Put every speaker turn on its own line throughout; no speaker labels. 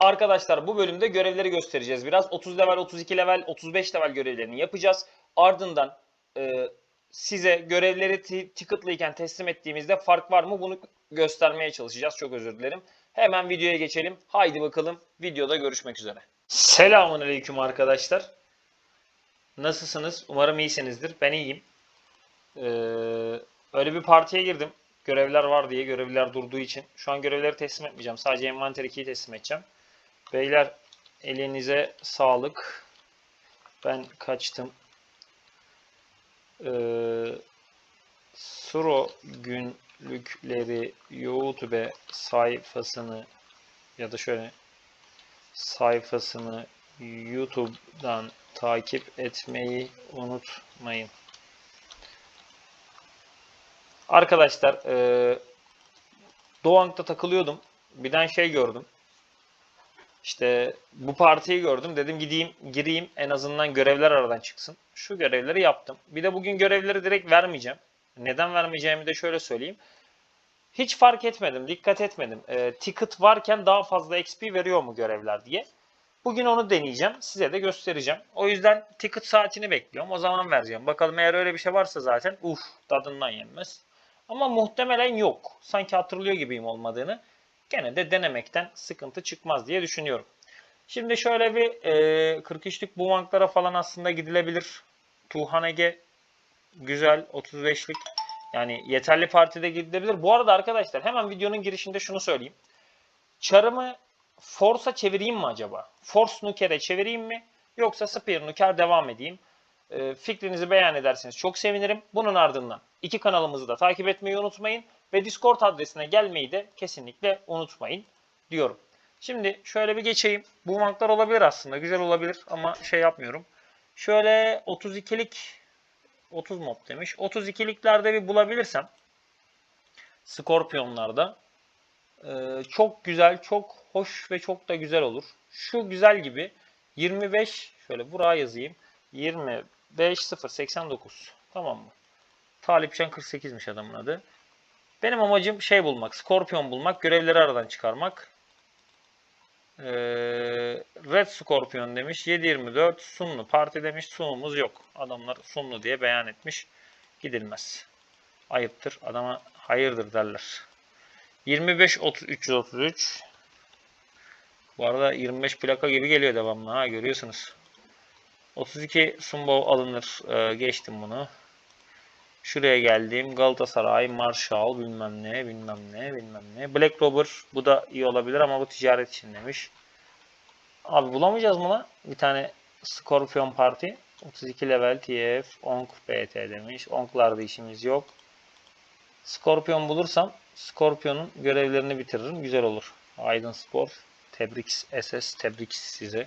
Arkadaşlar bu bölümde görevleri göstereceğiz biraz. 30 level, 32 level, 35 level görevlerini yapacağız. Ardından e, size görevleri ti- ticketlıyken teslim ettiğimizde fark var mı bunu göstermeye çalışacağız. Çok özür dilerim. Hemen videoya geçelim. Haydi bakalım videoda görüşmek üzere. Selamun Aleyküm arkadaşlar. Nasılsınız? Umarım iyisinizdir. Ben iyiyim. Ee, öyle bir partiye girdim. Görevler var diye, görevler durduğu için. Şu an görevleri teslim etmeyeceğim. Sadece envanter 2'yi teslim edeceğim. Beyler elinize sağlık. Ben kaçtım. Ee, Suro günlükleri YouTube sayfasını ya da şöyle sayfasını YouTube'dan takip etmeyi unutmayın. Arkadaşlar eee Doğank'ta takılıyordum. Birden şey gördüm. İşte bu partiyi gördüm. Dedim gideyim, gireyim. En azından görevler aradan çıksın. Şu görevleri yaptım. Bir de bugün görevleri direkt vermeyeceğim. Neden vermeyeceğimi de şöyle söyleyeyim. Hiç fark etmedim, dikkat etmedim. Ee, ticket varken daha fazla XP veriyor mu görevler diye. Bugün onu deneyeceğim. Size de göstereceğim. O yüzden ticket saatini bekliyorum. O zaman vereceğim. Bakalım eğer öyle bir şey varsa zaten uf tadından yenmez. Ama muhtemelen yok. Sanki hatırlıyor gibiyim olmadığını. Gene de denemekten sıkıntı çıkmaz diye düşünüyorum. Şimdi şöyle bir e, 43'lük buvanklara falan aslında gidilebilir. Tuhanege güzel 35'lik yani yeterli partide gidilebilir. Bu arada arkadaşlar hemen videonun girişinde şunu söyleyeyim. Çarımı Force'a çevireyim mi acaba? Force Nuker'e çevireyim mi? Yoksa Spear Nuker devam edeyim? E, fikrinizi beyan ederseniz çok sevinirim. Bunun ardından iki kanalımızı da takip etmeyi unutmayın. Ve Discord adresine gelmeyi de kesinlikle unutmayın diyorum. Şimdi şöyle bir geçeyim. Bu banklar olabilir aslında. Güzel olabilir ama şey yapmıyorum. Şöyle 32'lik 30 mob demiş. 32'liklerde bir bulabilirsem Scorpion'larda ee, çok güzel, çok hoş ve çok da güzel olur. Şu güzel gibi 25 şöyle buraya yazayım. 25 089. Tamam mı? Talipcan 48'miş adamın adı. Benim amacım şey bulmak, Scorpion bulmak, görevleri aradan çıkarmak. Ee, Red Scorpion demiş. 724 Sunlu. Parti demiş. Sunumuz yok. Adamlar Sunlu diye beyan etmiş. Gidilmez. Ayıptır. Adama hayırdır derler. 25 30 333. Bu arada 25 plaka gibi geliyor devamlı ha görüyorsunuz. 32 Sumbo alınır. Ee, geçtim bunu. Şuraya geldim. Galatasaray, Marshall bilmem ne bilmem ne bilmem ne. Black Rober bu da iyi olabilir ama bu ticaret için demiş. Abi bulamayacağız mı lan? Bir tane Scorpion Party. 32 level TF. Onk BT demiş. Onklarda işimiz yok. Scorpion bulursam Scorpion'un görevlerini bitiririm. Güzel olur. Aydın Spor. Tebrik SS. Tebrik size.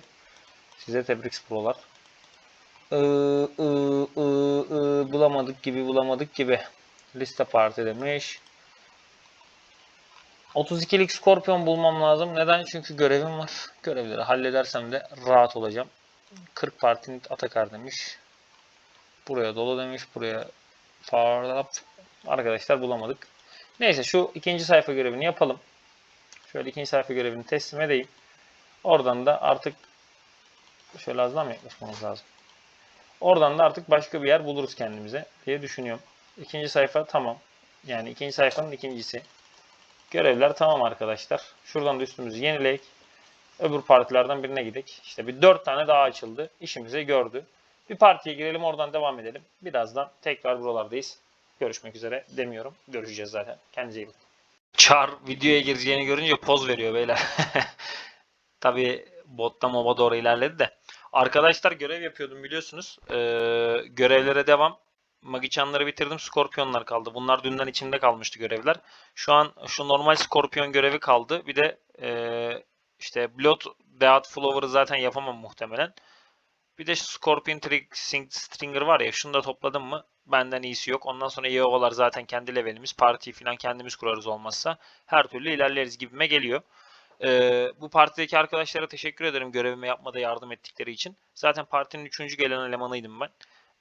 Size tebrik prolar. Iı, ıı, ıı, bulamadık gibi bulamadık gibi. Liste parti demiş. 32'lik Scorpion bulmam lazım. Neden? Çünkü görevim var. Görevleri halledersem de rahat olacağım. 40 partinin Atakar demiş. Buraya dolu demiş. Buraya power. Arkadaşlar bulamadık. Neyse şu ikinci sayfa görevini yapalım. Şöyle ikinci sayfa görevini teslim edeyim. Oradan da artık şöyle az daha lazım? Oradan da artık başka bir yer buluruz kendimize diye düşünüyorum. İkinci sayfa tamam. Yani ikinci sayfanın ikincisi. Görevler tamam arkadaşlar. Şuradan da üstümüzü yenileyek. Öbür partilerden birine gidek. İşte bir dört tane daha açıldı. İşimizi gördü. Bir partiye girelim oradan devam edelim. Birazdan tekrar buralardayız. Görüşmek üzere demiyorum. Görüşeceğiz zaten. Kendinize iyi bakın. Çar videoya gireceğini görünce poz veriyor beyler. Tabii botta moba doğru ilerledi de. Arkadaşlar görev yapıyordum biliyorsunuz. Ee, görevlere devam. Magiçanları bitirdim. Skorpiyonlar kaldı. Bunlar dünden içinde kalmıştı görevler. Şu an şu normal Skorpiyon görevi kaldı. Bir de ee, işte Blood Death Flower'ı zaten yapamam muhtemelen. Bir de şu Scorpion Trick Stringer var ya şunu da topladım mı benden iyisi yok. Ondan sonra EO'lar zaten kendi levelimiz. Partiyi falan kendimiz kurarız olmazsa. Her türlü ilerleriz gibime geliyor. Ee, bu partideki arkadaşlara teşekkür ederim görevimi yapmada yardım ettikleri için. Zaten partinin üçüncü gelen elemanıydım ben.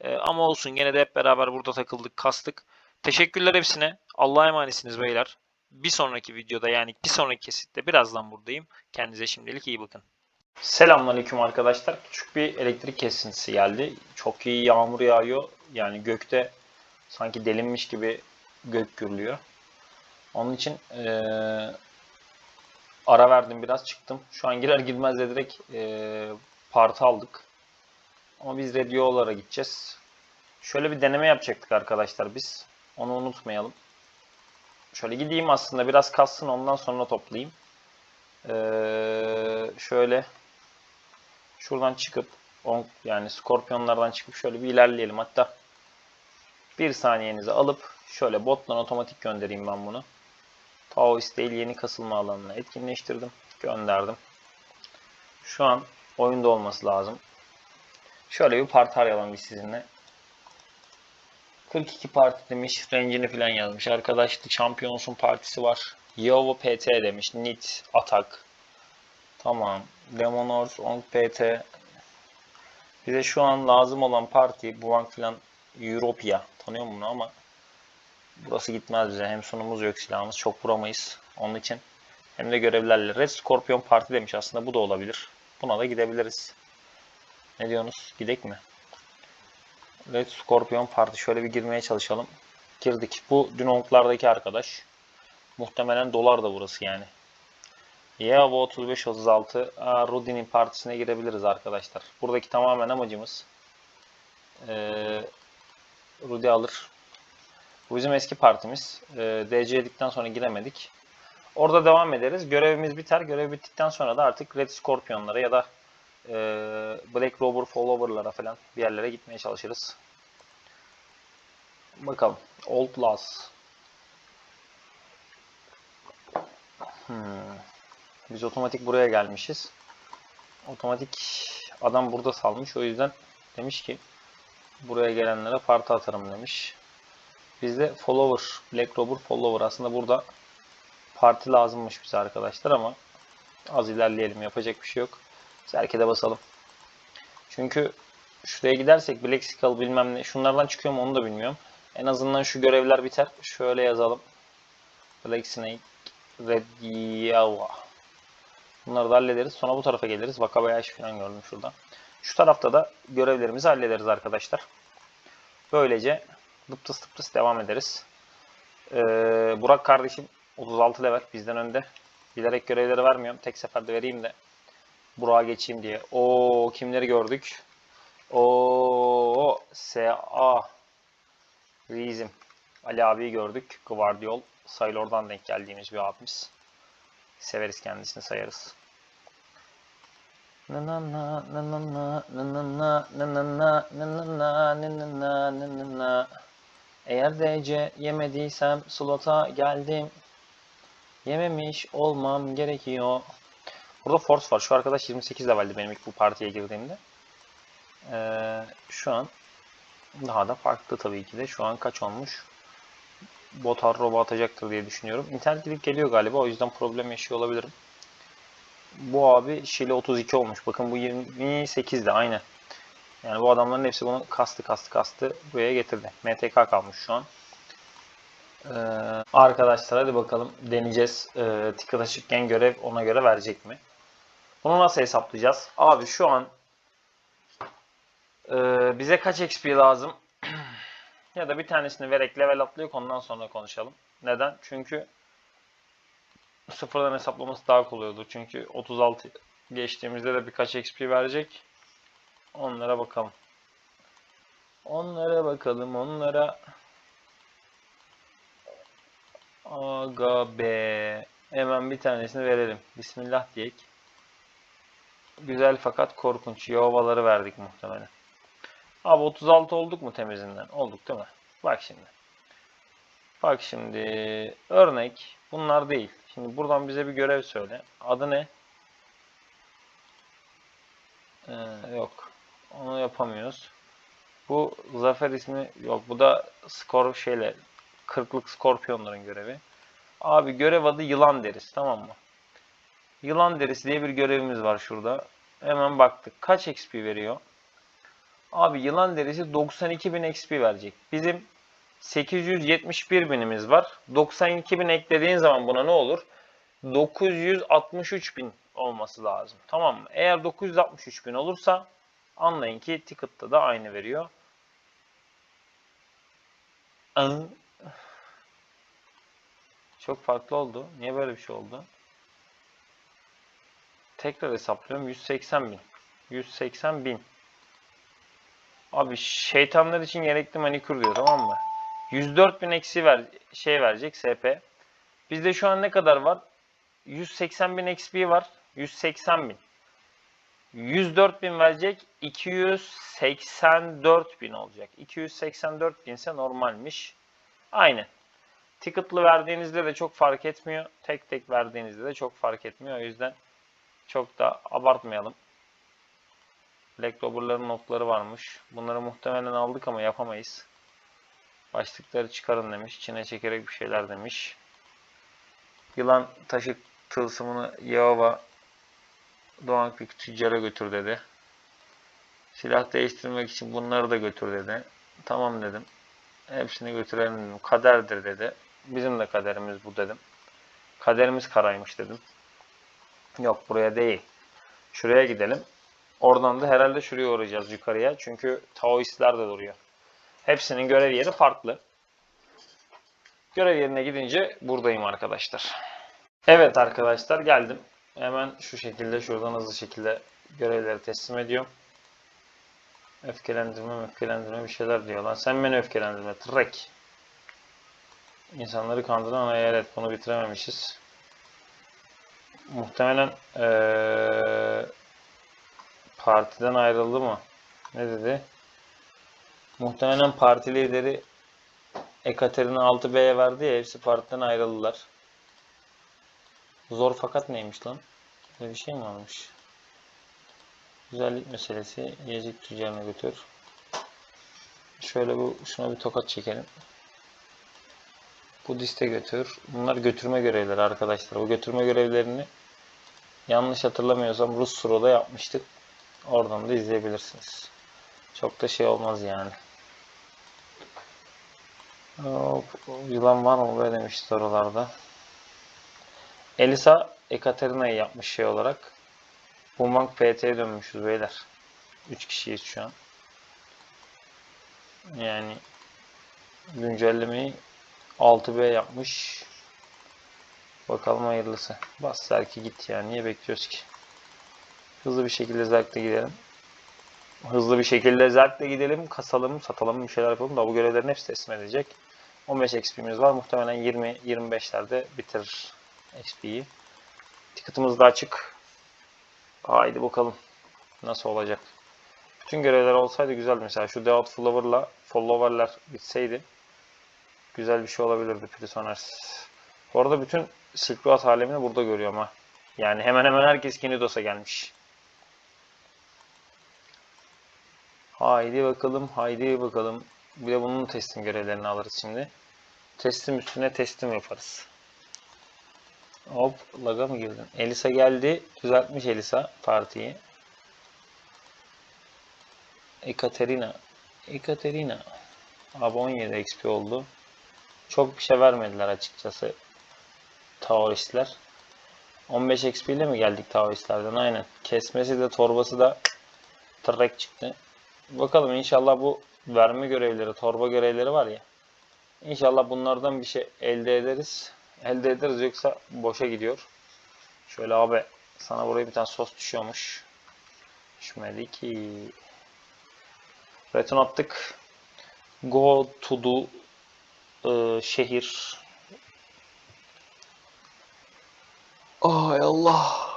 Ee, ama olsun gene de hep beraber burada takıldık, kastık. Teşekkürler hepsine. Allah'a emanetsiniz beyler. Bir sonraki videoda yani bir sonraki kesitte birazdan buradayım. Kendinize şimdilik iyi bakın. Selamünaleyküm arkadaşlar. Küçük bir elektrik kesintisi geldi. Çok iyi yağmur yağıyor. Yani gökte sanki delinmiş gibi gök gürlüyor. Onun için eee, ara verdim biraz çıktım. Şu an girer girmez de direkt eee parti aldık. Ama biz radyolara gideceğiz. Şöyle bir deneme yapacaktık arkadaşlar biz. Onu unutmayalım. Şöyle gideyim aslında biraz kassın ondan sonra toplayayım. Ee, şöyle şuradan çıkıp on, yani skorpiyonlardan çıkıp şöyle bir ilerleyelim. Hatta bir saniyenizi alıp şöyle bottan otomatik göndereyim ben bunu. Taoist değil yeni kasılma alanına etkinleştirdim. Gönderdim. Şu an oyunda olması lazım. Şöyle bir parti arayalım biz sizinle. 42 parti demiş. Range'ini falan yazmış. Arkadaş Champions'un partisi var. Yovo PT demiş. Nit Atak. Tamam. Demonors On PT. Bize şu an lazım olan parti Buank falan Europia. Tanıyor bunu ama burası gitmez bize. Hem sunumuz yok silahımız. Çok vuramayız. Onun için hem de görevlerle. Red Scorpion Parti demiş. Aslında bu da olabilir. Buna da gidebiliriz. Ne diyorsunuz? Gidek mi? Red Scorpion Parti. Şöyle bir girmeye çalışalım. Girdik. Bu Dunong'lardaki arkadaş. Muhtemelen dolar da burası yani. Yava 3536. Aa, Rudy'nin partisine girebiliriz arkadaşlar. Buradaki tamamen amacımız ee, Rudy alır. Bu bizim eski partimiz. Ee, DC yedikten sonra giremedik. Orada devam ederiz. Görevimiz biter. Görev bittikten sonra da artık Red Scorpion'lara ya da e, Black Rover Follower'lara falan bir yerlere gitmeye çalışırız. Bakalım. Old Laws. Hmm. Biz otomatik buraya gelmişiz. Otomatik adam burada salmış. O yüzden demiş ki buraya gelenlere parti atarım demiş. Bizde follower, Black Rover follower aslında burada parti lazımmış bize arkadaşlar ama az ilerleyelim yapacak bir şey yok. Serkede basalım. Çünkü şuraya gidersek Black Skull bilmem ne şunlardan çıkıyor mu onu da bilmiyorum. En azından şu görevler biter. Şöyle yazalım. Black Snake Red Yava. Bunları da hallederiz. Sonra bu tarafa geliriz. Vakabayashi falan gördüm şurada. Şu tarafta da görevlerimizi hallederiz arkadaşlar. Böylece dıptıs tıptıs devam ederiz. Ee, Burak kardeşim 36 level bizden önde. Bilerek görevleri vermiyorum. Tek seferde vereyim de Burak'a geçeyim diye. O kimleri gördük? O S.A. Rizim. Ali abiyi gördük. Guardiol. Saylor'dan denk geldiğimiz bir abimiz. Severiz kendisini sayarız. Eğer DC yemediysem slota geldim. Yememiş olmam gerekiyor. Burada Force var. Şu arkadaş 28 leveldi benim ilk bu partiye girdiğimde. Ee, şu an daha da farklı tabii ki de. Şu an kaç olmuş? Botar robo atacaktır diye düşünüyorum. İnternet gidip geliyor galiba. O yüzden problem yaşıyor olabilirim. Bu abi Şili 32 olmuş. Bakın bu 28'de aynı. Yani bu adamların hepsi bunu kastı kastı kastı buraya getirdi. MTK kalmış şu an. Ee, arkadaşlar hadi bakalım deneyeceğiz. Ee, ticket görev ona göre verecek mi? Bunu nasıl hesaplayacağız? Abi şu an e, bize kaç XP lazım? ya da bir tanesini vererek level atlayıp ondan sonra konuşalım. Neden? Çünkü sıfırdan hesaplaması daha kolay olur. Çünkü 36 geçtiğimizde de birkaç XP verecek. Onlara bakalım. Onlara bakalım. Onlara Aga be. Hemen bir tanesini verelim. Bismillah diyek. Güzel fakat korkunç. Yovaları verdik muhtemelen. Abi 36 olduk mu temizinden? Olduk değil mi? Bak şimdi. Bak şimdi. Örnek. Bunlar değil. Şimdi buradan bize bir görev söyle. Adı ne? Ee, yok. Onu yapamıyoruz. Bu zafer ismi yok. Bu da skor şeyle kırklık skorpiyonların görevi. Abi görev adı yılan derisi tamam mı? Yılan derisi diye bir görevimiz var şurada. Hemen baktık. Kaç XP veriyor? Abi yılan derisi 92.000 XP verecek. Bizim 871 binimiz var. 92 bin eklediğin zaman buna ne olur? 963 bin olması lazım. Tamam mı? Eğer 963 bin olursa anlayın ki ticket'ta da aynı veriyor. Çok farklı oldu. Niye böyle bir şey oldu? Tekrar hesaplıyorum. 180 bin. 180 bin. Abi şeytanlar için gerekli manikür diyor tamam mı? 104 bin eksi ver, şey verecek SP. Bizde şu an ne kadar var? 180 bin XP var. 180 bin. 104 bin verecek. 284 bin olacak. 284 bin ise normalmiş. Aynen. Ticket'lı verdiğinizde de çok fark etmiyor. Tek tek verdiğinizde de çok fark etmiyor. O yüzden çok da abartmayalım. Black Robber'ların notları varmış. Bunları muhtemelen aldık ama yapamayız. Başlıkları çıkarın demiş. Çine çekerek bir şeyler demiş. Yılan taşı tılsımını Yahova Doğan bir tüccara götür dedi. Silah değiştirmek için bunları da götür dedi. Tamam dedim. Hepsini götürelim dedim. Kaderdir dedi. Bizim de kaderimiz bu dedim. Kaderimiz karaymış dedim. Yok buraya değil. Şuraya gidelim. Oradan da herhalde şuraya uğrayacağız yukarıya. Çünkü Taoistler de duruyor. Hepsinin görev yeri farklı. Görev yerine gidince buradayım arkadaşlar. Evet arkadaşlar geldim. Hemen şu şekilde şuradan hızlı şekilde görevleri teslim ediyorum. Öfkelendirme öfkelendirme bir şeyler diyor lan. Sen beni öfkelendirme. Trek. İnsanları kandıran hayalet. Bunu bitirememişiz. Muhtemelen ee, partiden ayrıldı mı? Ne dedi? Muhtemelen parti lideri Ekaterina 6B'ye verdi ya hepsi partiden ayrıldılar. Zor fakat neymiş lan? Böyle bir şey mi varmış? Güzellik meselesi. Yiyecek tüccarına götür. Şöyle bu şuna bir tokat çekelim. Budiste götür. Bunlar götürme görevleri arkadaşlar. Bu götürme görevlerini yanlış hatırlamıyorsam Rus Suro'da yapmıştık. Oradan da izleyebilirsiniz. Çok da şey olmaz yani. Hop, yılan var mı böyle demişti oralarda. Elisa Ekaterina'yı yapmış şey olarak. Boomerang PT'ye dönmüşüz beyler. 3 kişiyiz şu an. Yani güncellemeyi 6B yapmış. Bakalım hayırlısı. Bas Zerk'e git ya. Niye bekliyoruz ki? Hızlı bir şekilde Zerk'le gidelim. Hızlı bir şekilde Zerk'le gidelim. Kasalım, satalım, bir şeyler yapalım da bu görevlerin hepsi teslim edecek. 15 XP'miz var. Muhtemelen 20-25'lerde bitirir XP'yi. Ticket'ımız da açık. Haydi bakalım. Nasıl olacak? Bütün görevler olsaydı güzel. Mesela şu Death Flower'la Follower'lar bitseydi güzel bir şey olabilirdi Prisoners. Bu arada bütün Silk Road alemini burada görüyorum ha. Yani hemen hemen herkes Kinidos'a gelmiş. Haydi bakalım, haydi bakalım. Bir de bunun teslim görevlerini alırız şimdi. Teslim üstüne teslim yaparız. Hop, laga mı girdin? Elisa geldi. Düzeltmiş Elisa partiyi. Ekaterina. Ekaterina. Abi 17 XP oldu. Çok bir şey vermediler açıkçası. Taoistler. 15 XP ile mi geldik Taoistlerden? Aynen. Kesmesi de torbası da tırrek çıktı. Bakalım inşallah bu verme görevleri, torba görevleri var ya. İnşallah bunlardan bir şey elde ederiz. Elde ederiz yoksa boşa gidiyor. Şöyle abi sana buraya bir tane sos düşüyormuş. Düşmedi ki. Return attık. Go to the e, şehir. Ay Allah.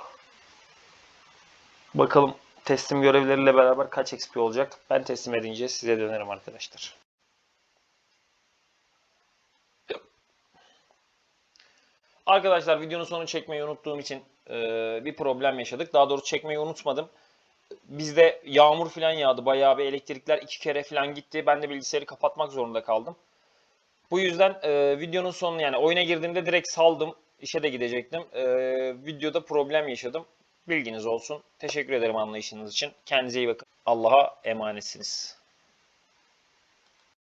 Bakalım teslim görevleriyle beraber kaç XP olacak? Ben teslim edince size dönerim arkadaşlar. Arkadaşlar videonun sonunu çekmeyi unuttuğum için e, bir problem yaşadık. Daha doğrusu çekmeyi unutmadım. Bizde yağmur falan yağdı. Bayağı bir elektrikler iki kere falan gitti. Ben de bilgisayarı kapatmak zorunda kaldım. Bu yüzden e, videonun sonunu yani oyuna girdiğimde direkt saldım. İşe de gidecektim. E, videoda problem yaşadım. Bilginiz olsun. Teşekkür ederim anlayışınız için. Kendinize iyi bakın. Allah'a emanetsiniz.